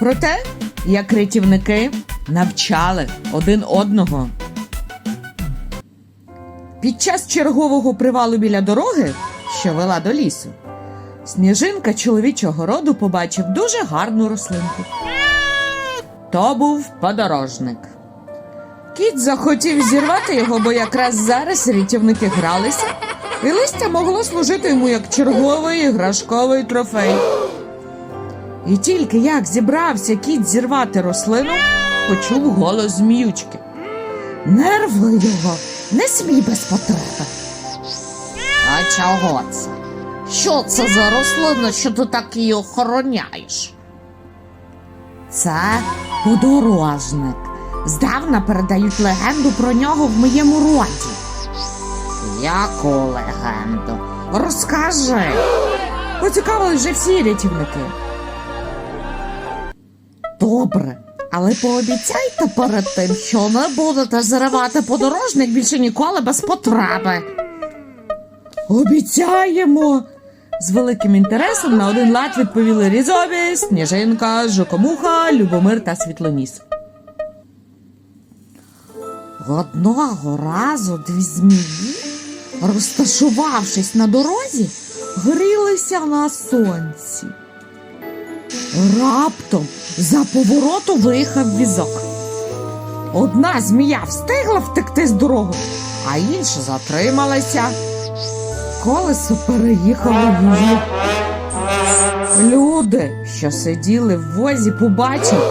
про те, як рятівники навчали один одного. Під час чергового привалу біля дороги, що вела до лісу, сніжинка чоловічого роду побачив дуже гарну рослинку. То був подорожник. Кіт захотів зірвати його, бо якраз зараз рятівники гралися, і листя могло служити йому як черговий іграшковий трофей. І тільки як зібрався кіт зірвати рослину, почув голос зміючки. Нерви його не смій без потреби. А чого це? Що це за рослина, що ти так її охороняєш? Це подорожник. Здавна передають легенду про нього в моєму роді. Яку легенду? Розкажи. Поцікавились вже всі рятівники. Добре, але пообіцяйте перед тим, що не будете зривати подорожник більше ніколи без потреби. Обіцяємо. З великим інтересом на один лад відповіли Різобі, Сніжинка, Жукомуха, Любомир та Світлоніс. Одного разу дві змії, розташувавшись на дорозі, грілися на сонці. Раптом за повороту виїхав візок. Одна змія встигла втекти з дороги, а інша затрималася. Колесо переїхало її. Люди, що сиділи в возі, побачили,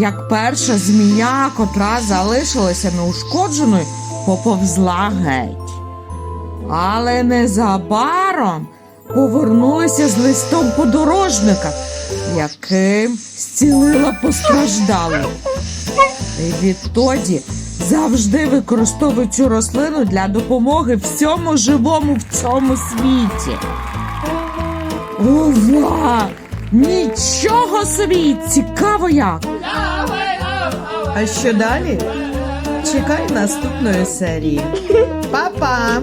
як перша змія, котра залишилася неушкодженою, поповзла геть. Але незабаром повернулися з листом подорожника, яким зцілила постраждалу. І відтоді завжди використовуй цю рослину для допомоги всьому живому в цьому світі. Ова! Нічого собі! Цікаво як! А що далі? Чекай наступної серії. Па-па!